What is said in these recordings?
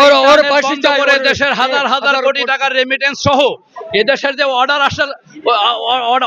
ওর ওর বন্ধ করে দেশের হাজার হাজার কোটি টাকার রেমিটেন্স সহ এদেশের যে অর্ডার আসার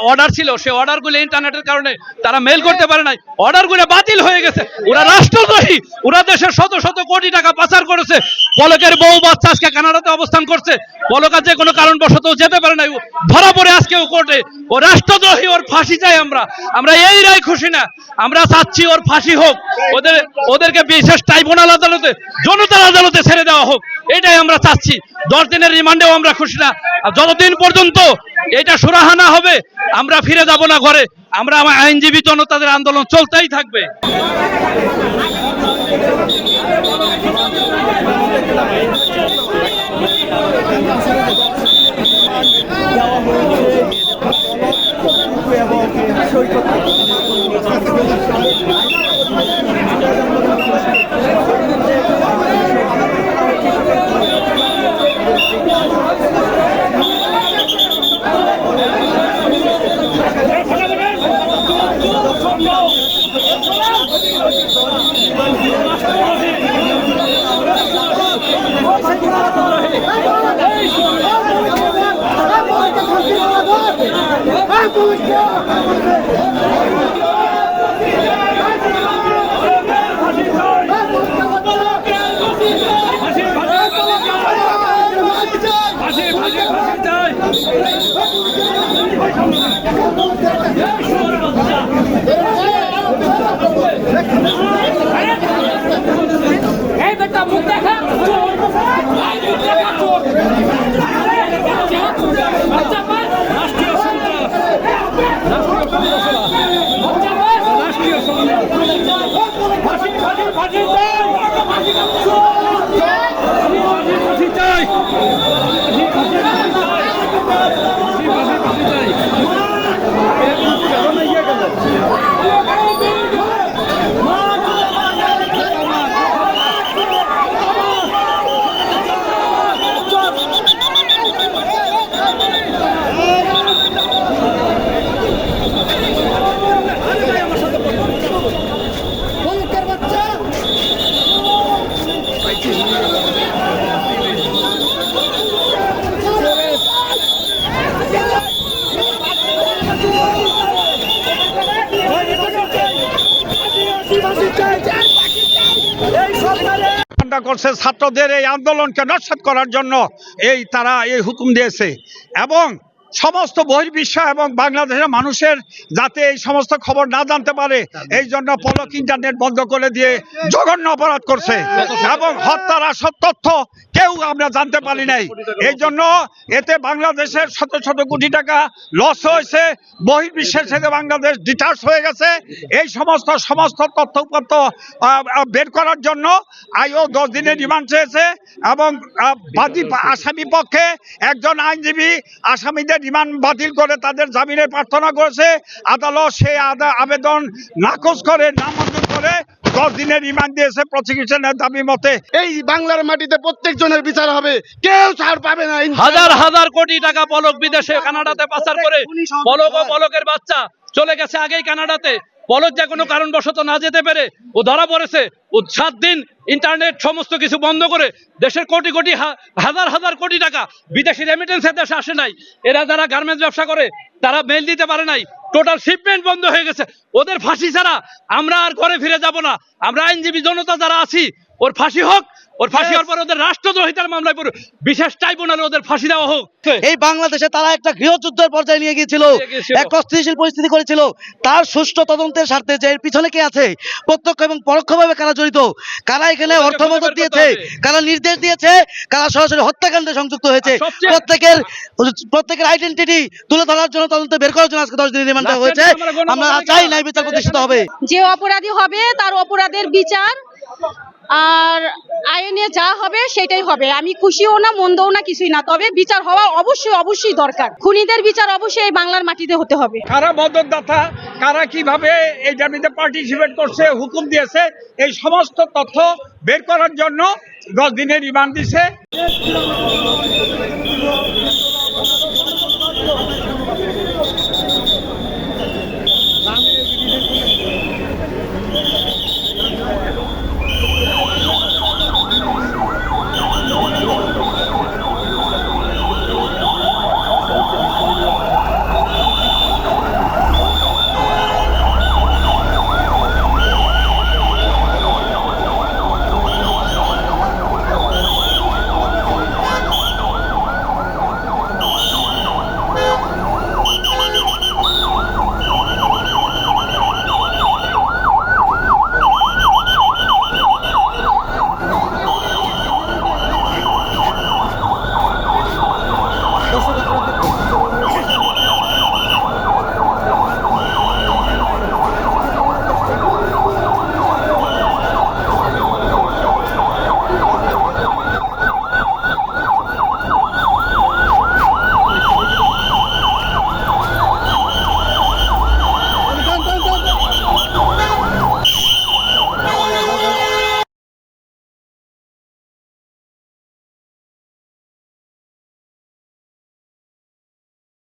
অর্ডার ছিল সেই অর্ডারগুলো ইন্টারনেটের কারণে তারা মেল করতে পারে নাই। অর্ডারগুলো বাতিল হয়ে গেছে। ওরা রাষ্ট্রদ্রোহী। ওরা দেশের শত শত কোটি টাকা পাচার করেছে। পলকের বউ বাচ্চা আজকে কানাডাতে অবস্থান করছে। পলকা যে কোনো কারণবশত যেতে পারে নাই। ধরা পড়ে আজকেও কোর্টে। ও রাষ্ট্রদ্রোহী, ওর ফাঁসি চাই আমরা। আমরা এই রায় খুশি না। আমরা চাচ্ছি ওর ফাঁসি হোক। ওদের, ওদেরকে বিশেষ ট্রাইব্যুনাল আদালতে, জনতার আদালতে ছেড়ে দেওয়া হোক। এটাই আমরা চাচ্ছি। দশ দিনের রিমান্ডেও আমরা খুশি না। যতদিন পর্যন্ত এটা সুরাহা না হবে, আমরা ফিরে যাব না ঘরে। আমরা আমার আইনজীবী জনতাদের আন্দোলন চলতেই থাকবে। সই করতে Hey, এই বেটা মুখ দেখা চোর এই মুখ দেখা চোর বাচ্চা পায় রাষ্ট্রীয় সন্ত্রাস বাচ্চা পায় রাষ্ট্রীয় সন্ত্রাস ফাঁসি ফাঁসি ফাঁসি চাই ফাঁসি ফাঁসি চাই ফাঁসি ফাঁসি ফাঁসি চাই ঠান্ডা করছে ছাত্রদের এই আন্দোলনকে নস্বাত করার জন্য। এই তারা এই হুকুম দিয়েছে। এবং সমস্ত বহির্বিশ্ব এবং বাংলাদেশের মানুষের যাতে এই সমস্ত খবর না জানতে পারে এই জন্য পলক ইন্টারনেট বন্ধ করে দিয়ে জঘন্য অপরাধ করছে এবং হত্যার আসল তথ্য কেউ আমরা জানতে পারি নাই। এই জন্য এতে বাংলাদেশের শত শত কোটি টাকা লস হয়েছে বহির্বিশ্বের সাথে বাংলাদেশ ডিটাচ হয়ে গেছে। এই সমস্ত সমস্ত তথ্য আহ, বের করার জন্য আইও দশ দিনের রিমান্ড চেয়েছে এবং বাদী আসামি পক্ষে একজন আইনজীবী আসামিদের রিমান্ড বাতিল করে তাদের জামিনের প্রার্থনা করেছে। আদালত সেই আবেদন নাকচ করে নামঞ্জুর করে দশ দিনের রিমান্ড দিয়েছে প্রসিকিউশনের দাবি মতে। এই বাংলার মাটিতে প্রত্যেক জনের বিচার হবে। কেউ ছাড় পাবে না হাজার হাজার কোটি টাকা পলক বিদেশে কানাডাতে পাচার করে। পলক ও পলকের বাচ্চা চলে গেছে আগেই কানাডাতে। পলক যে কোনো কারণবশত না যেতে পেরে ও ধরা পড়েছে, ও সাত দিন ইন্টারনেট সমস্ত কিছু বন্ধ করে দেশের কোটি কোটি হাজার হাজার কোটি টাকা বিদেশি রেমিটেন্স দেশে আসে নাই। এরা যারা গার্মেন্টস ব্যবসা করে, তারা মেল দিতে পারে নাই। টোটাল শিপমেন্ট বন্ধ হয়ে গেছে। ওদের ফাঁসি ছাড়া আমরা আর ঘরে ফিরে যাব না। আমরা আইনজীবী জনতা যারা আছি ওর ফাঁসি হোক ওর ফাঁসি হওয়ার পর ওদের রাষ্ট্রদ্রোহিতার মামলায় পড়ে বিশেষ ট্রাইব্যুনালে ওদের ফাঁসি দেওয়া হোক। এই বাংলাদেশে তারা একটা গৃহযুদ্ধের পর্যায়ে নিয়ে গিয়েছিল এক অস্থিতিশীল পরিস্থিতি করেছিল। তার সুষ্ঠু তদন্তের স্বার্থে যে এর পিছনে কে আছে প্রত্যক্ষ এবং পরোক্ষভাবে কারা জড়িত কারা এখানে অর্থ মদত দিয়েছে কারা নির্দেশ দিয়েছে কারা সরাসরি হত্যাকাণ্ডে সংযুক্ত হয়েছে প্রত্যেকের প্রত্যেকের আইডেন্টিটি তুলে ধরার জন্য তদন্ত বের করার জন্য আজকে দশ দিনের রিমান্ড হয়েছে। আমরা আমরা চাই নাই বিচার প্রতিষ্ঠিত হবে। যে অপরাধী হবে তার অপরাধের বিচার আর আইনে যা হবে সেটাই হবে। আমি খুশিও না, মন্দও না, কিছুই না। তবে বিচার হওয়া অবশ্যই অবশ্যই দরকার। খুনিদের বিচার অবশ্যই এই বাংলার মাটিতে হতে হবে। কারা মদতদাতা, কারা কীভাবে এই দাবিতে পার্টিসিপেট করছে, হুকুম দিয়েছে, এই সমস্ত তথ্য বের করার জন্য দশ দিনের রিমান্ড দিছে।